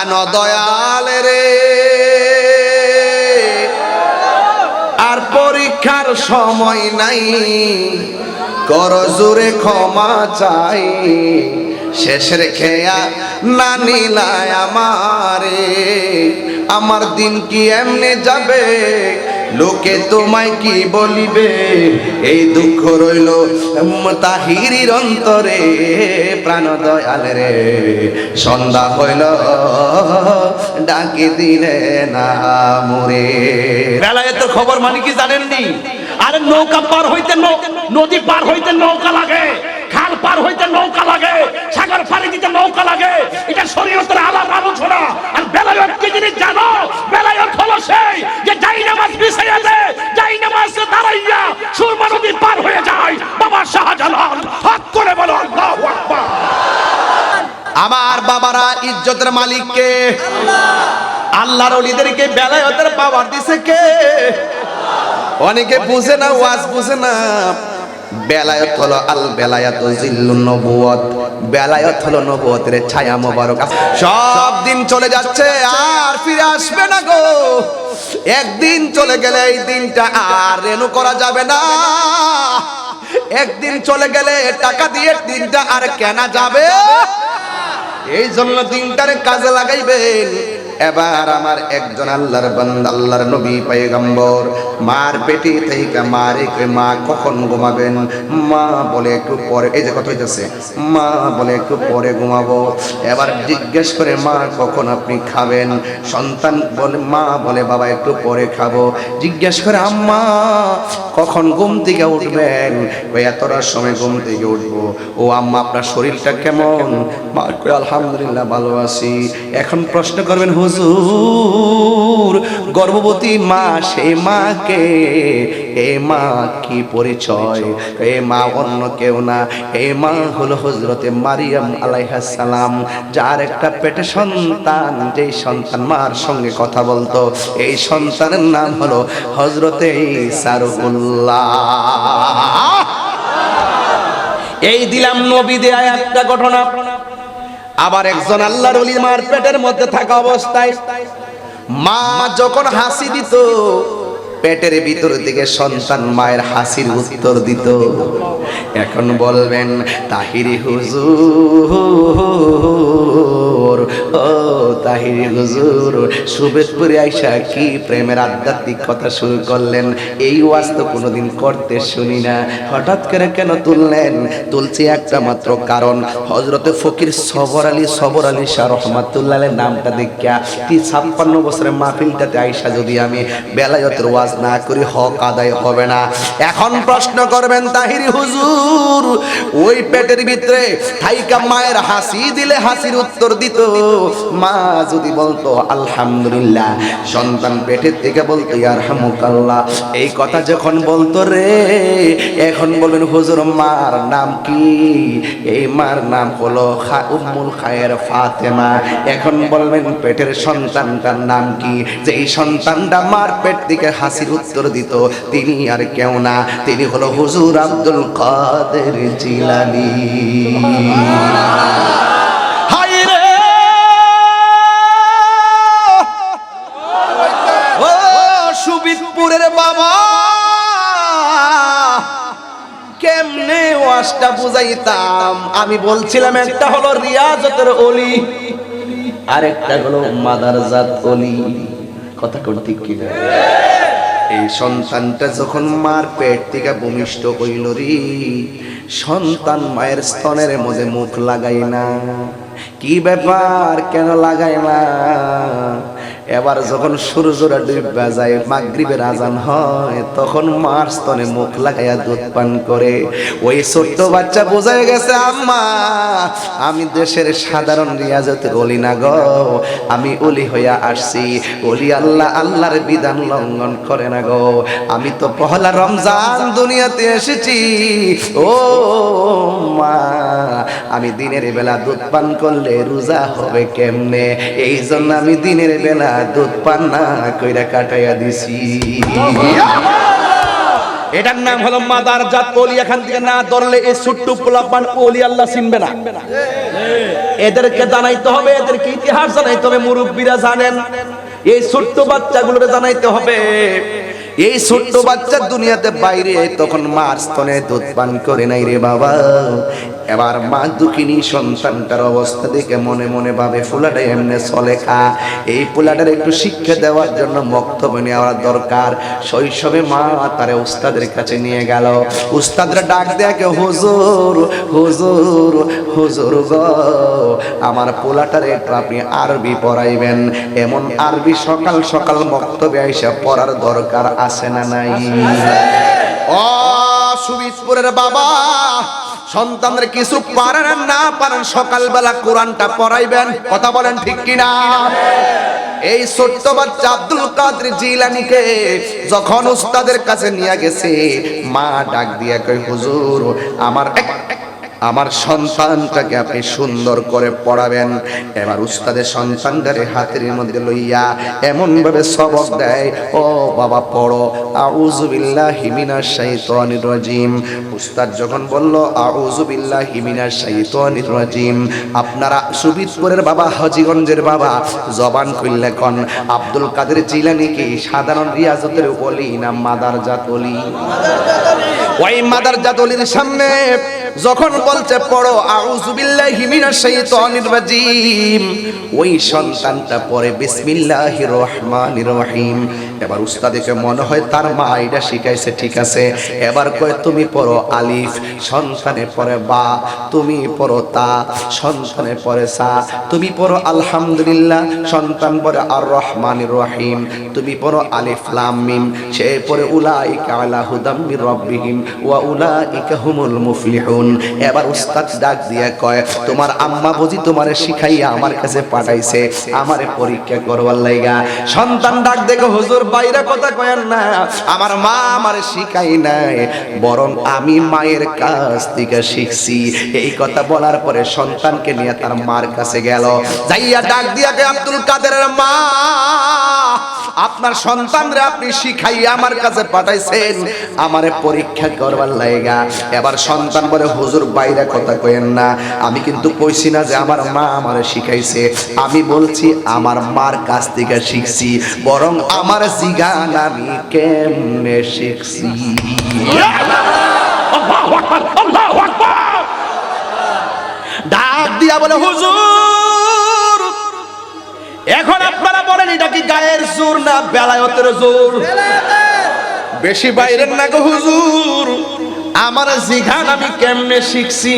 প্রাণ দয়াল রে। আর পরীক্ষার সময় নাই। কর জোরে ক্ষমা চাই। শেষের খেয়া না নিলায় আমারে। আমার দিন কি এমনি যাবে? লোকে তোমায় কি বলিবে? এই দুঃখ রইল তাহিরির অন্তরে। প্রাণ দয়াল রে, সন্ধ্যা হইল, ডাকি দিলে না মোরে। বেলায় তো খবর মানে কি জানেননি। আরে নৌকা পার হইতে নদী পার হইতে নৌকা লাগে। পার হইতে নৌকা লাগে, সাগর পাড়ি দিতে নৌকা লাগে। এটা শরীয়তের আলাপ আলোচনা। আর বেলায়ত কি জিনিস জানো? বেলায়ত হলো সেই যে যাই নামাজ পিছাইয়া দে, যাই নামাজ দাঁড়াইয়া সুরমা নদী পার হয়ে যায়। বাবা শাহজালাল, হাত করে বলো, আল্লাহু আকবার। আমার বাবারা ইজ্জতের মালিককে আল্লাহর অলিদেরকে বেলায়তের পাওয়ার দিছে কে? অনেকে বুঝে না, ওয়াজ বুঝে না। বেলায়ত হলো আল বেলায়াত জিল্লুন নবুয়ত বেলায়ত হলো নবুয়তের ছায়া মোবারক। সব দিন চলে যাচ্ছে, আর ফিরে আসবে না গো। একদিন চলে গেলে এই দিনটা আর রেনু করা যাবে না। একদিন চলে গেলে টাকা দিয়ে দিনটা আর কেনা যাবে। এই জন্য দিনটারে কাজে লাগাইবেন। এবার আমার একজন আল্লাহর বান্দা, আল্লাহর নবী পয়গম্বর, মার পেটে থেকে মারে মা, কখন ঘুমাবেন? মা বলে, একটু পরে। এই যে কথা হইতেছে। মা বলে, একটু পরে ঘুমাবো। এবার জিজ্ঞেস করে, মা, কখন আপনি খাবেন? সন্তান বলে, মা বলে, বাবা, একটু পরে খাব। জিজ্ঞেস করে, আম্মা, কখন ঘুম থেকে উঠবেন? এতটার সময় ঘুম থেকে উঠবো। ও আম্মা, আপনার শরীরটা কেমন? মা আলহামদুলিল্লাহ, ভালো আছি। এখন প্রশ্ন করবেন হুজুর, গর্ভবতী মা, সে মাকে, এ মা কি পরিচয়? এ মা অন্য কেউ না। এ মা হলো হজরতে মারিয়াম সালাম, যার একটা পেটে সন্তান, যেই সন্তান মার সঙ্গে কথা বলতো। এই সন্তানের নাম হলো হজরতে সারুল্লাহ এই দিলাম নবী দেয়া একটা ঘটনা। আবার একজন আল্লাহর ওলি মার পেটের মধ্যে থাকা অবস্থায় মা যখন হাসি দিত পেটের ভিতর দিকে সন্তান মায়ের হাসির উত্তর দিত। এখন বলবেন, তাহিরি হুজুর, ও তাহিরি হুজুর, সুবেদপুরে আইসা কি প্রেমের আধ্যাত্মিক কথা শুরু করলেন? এই ওয়াজ তো কোনোদিন করতে শুনি না। হঠাৎ করে কেন তুললেন? তুলছি একটা মাত্র কারণ। হজরতে ফকির সবর আলী সবর আলী শাহ রহমাতুল্লাহ নামটা দেখিয়া কি ছাপ্পান্ন বছরের মাহফিলটাতে আইসা যদি আমি বেলায়তের ওয়াজ না করি হক আদায় হবে না। এখন প্রশ্ন করবেন, তাহিরি হুজুর, ওই পেটের ভিতরে থাইকা মায়ের হাসি দিলে হাসির উত্তর দিত। মা যদি বলতো, আলহামদুলিল্লাহ। সন্তান পেটের থেকে বলতো, ইয়ারহামুকাল্লাহ। এই কথা যখন বলতো রে, এখন বলবেন, হুজুর, মার নাম কি? এই মার নাম হলো উম্মুল খায়ের ফাতেমা। এখন বলবেন, পেটের সন্তানটার নাম কি? যে এই সন্তানটা মার পেট থেকে হাসির উত্তর দিত, তিনি আর কেউ না। তিনি হলো হুজুর আব্দুল কাদের জিলানি। বাবা! কেমনে বুঝাইতাম? আমি বলছিলাম, একটা হলো রিয়াজতের অলি, আরেকটা হলো মাদারজাত অলি। কথা কোন ঠিক কিনা? এই সন্তানটা যখন মার পেট থেকে ভূমিষ্ঠ হইল রে, সন্তান মায়ের স্তনের মধ্যে মুখ লাগাই না। কি ব্যাপার কেন লাগাই না? এবার যখন সূর্যরা ডুবে যায় মাগরিবের আজান হয়, তখন মার স্তনে মুখ লাগাইয়া দুধ পান করে। ওই ছোট্ট বাচ্চা বোঝায় গেছে, আম্মা, আমি দেশের সাধারণ রিয়াজত অলি না গো। আমি অলি হইয়া আসছি। অলি আল্লাহ, আল্লাহর বিধান লঙ্ঘন করে না গো। আমি তো পহলা রমজান দুনিয়াতে এসেছি। ও মা, আমি দিনের বেলা দুধ পান করলে রোজা হবে কেমনে? এই জন্য আমি দিনের বেলা দুধ পান না কইরা কাটাইয়া দিছি। এটার নাম হলো মাদার জাত ওলি, এখান থেকে না ধরলে এই ছোট্ট পোলাপান ওলি আল্লাহ চিনবে না। এদেরকে জানাইতে হবে, এদেরকে ইতিহাস জানাইতে হবে, মুরব্বীরা জানেন। এই ছোট্ট বাচ্চাগুলোকে জানাইতে হবে। এই ছোট্ট বাচ্চা দুনিয়াতে বাইরে তখন মার স্তনে দুধ পান করে নাই রে বাবা। এবার মা দুঃখিনী সন্তানটার অবস্থা দেখে মনে মনে ভাবে ফুলাটা এমনি চলে খা। এই ফুলাটার একটু শিক্ষা দেওয়ার জন্য বক্তব্য নেওয়ার দরকার। শৈশবে মা তারে উস্তাদের কাছে নিয়ে গেল। উস্তাদরা ডাক দেখে হুজুর হুজুর হুজুর গো আমার পোলাটারে একটু আপনি আরবি পড়াইবেন। এমন আরবি সকাল সকাল বক্তব্যে আইসা পড়ার দরকার আছে না নাই? ও সুবিজপুরের বাবা সন্তানদের কিছু পারেন না পারেন, সকালবেলা কোরআনটা পড়াইবেন। কথা বলেন ঠিক কিনা? এই ছোট্ট বাচ্চা আব্দুল কাদের জিলানিকে যখন উস্তাদের কাছে নিয়ে গেছে, মা ডাক দিয়ে কই হুজুর, আমার এক- আমার সন্তানটাকে আপনি সুন্দর করে পড়াবেন। এবার উস্তাদের সন্তানটারে হাতের মধ্যে লইয়া এমন ভাবে সবক দেয় ও বাবা পড়ো। আউযু বিল্লাহি মিনাশ শাইতানির রাজিম। উস্তাদ যখন বলল আউযু বিল্লাহি মিনাশ শাইতানির রাজিম। আপনারা সুবিদপুরের বাবা হাজীগঞ্জের বাবা জবান খুললে কোন আব্দুল কাদের জিলানি কি সাধারণ রিয়াজতের বলি না মাদার জাত ওলি। ওই মাদার জাতলির সামনে যখন বলছে, পড়ো, আউযু বিল্লাহি মিনাশ শাইতানির রাজিম। ওই সন্তানটা পড়ে, বিসমিল্লাহির রহমানির রহিম। এবার উস্তাদিকে মনে হয়, তার মা এটা শিখাইছে, ঠিক আছে। এবার কয়, তুমি পড়ো আলিফ, সন্তানে পড়ে বা, তুমি পড়ো তা, সন্তানে পড়ে সা, তুমি পড়ো আলহামদুলিল্লাহ, সন্তান পড়ে আর রহমানির রহিম। তুমি পড়ো আলিফ, লাম, মিম, সে পড়ে উলাইকা আলা হুদাম মির রাব্বিহিম, ওয়া উলাইকা হুমুল মুফলিহুন। এবার উস্তাদ ডাক দিয়া কয়, তোমার আম্মা বুঝি তোমারে শিখাইয়া আমার কাছে পাঠাইছে। আমারে পরীক্ষা করবার লাইগা। সন্তান ডাক দেখো, হুজুর বাইরে কথা কয়েন না। আমার মা আমারে শিখাই নাই, বরং আমি মায়ের কাছ থেকে শিখছি। এই কথা বলার পরে সন্তানকে নিয়ে তার মার কাছে গেল। যাইয়া ডাক দিয়া আব্দুল কাদেরের মা আপনার সন্তানরা আপনি শিখাইয়া আমার কাছে পাঠাইছেন, আমারে পরীক্ষা করবার লাইগা। এবার সন্তান বলে, হুজুর, বাইরে কথা কইেন না। আমি কিন্তু কইছি না যে আমার মা আমারে শিখাইছে। আমি বলছি, আমার মার কাছ থেকে শিখছি। বরং আমার জিগান আমি কেমনে শিখছি? ডাক দিয়া বলে, হুজুর, এখন আপনারা এটা কি গায়ের জোর না বেলায়তের জোর। বেশি বাইরের না গো হুজুর, আমার জিঘান আমি কেমনে শিখছি?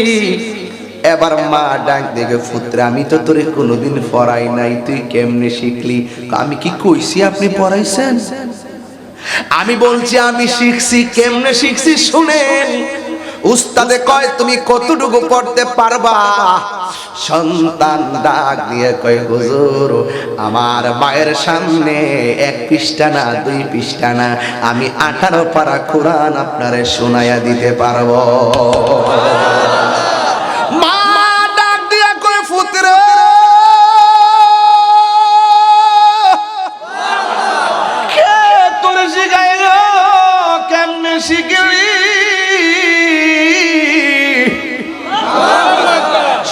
এবার মা ডাক দেখে, পুত্র, আমি তো তোরে কোনোদিন পড়াই নাই, তুই কেমনে শিখলি? আমি কি কইছি আপনি পড়াইছেন? আমি বলছি, আমি শিখছি, কেমনে শিখছি শুনেন। উস্তাদে কয়, তুমি কতটুকু পড়তে পারবা? সন্তান ডাক দিয়ে কয়, হুজুর, আমার মায়ের সামনে এক পৃষ্ঠা না, দুই পৃষ্ঠা না, আমি আঠারো পারা কোরআন আপনারে শোনাইয়া দিতে পারব।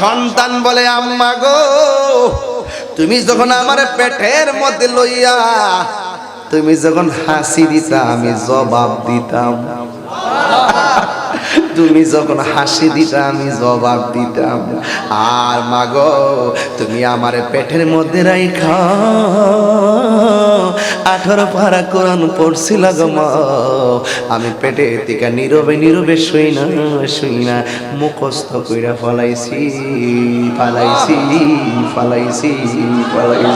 সন্তান বলে, আম্মা গো, তুমি যখন আমার পেটের মধ্যে লইয়া, তুমি যখন হাসি দিতা, আমি জবাব দিতাম। তুমি যখন হাসি দিতা, আমি জবাব দিতাম। আর মাগো, তুমি আমার পেটের মধ্যে রাইখা। আঠারো পারা কোরআন পড়ছিল গো মা। আমি পেটে থেকে নীরবে নীরবে শুই না শুই না। মুখস্থ কইরা ফলাইছি, ফালাইছি ফালাইছি ফালাইছি।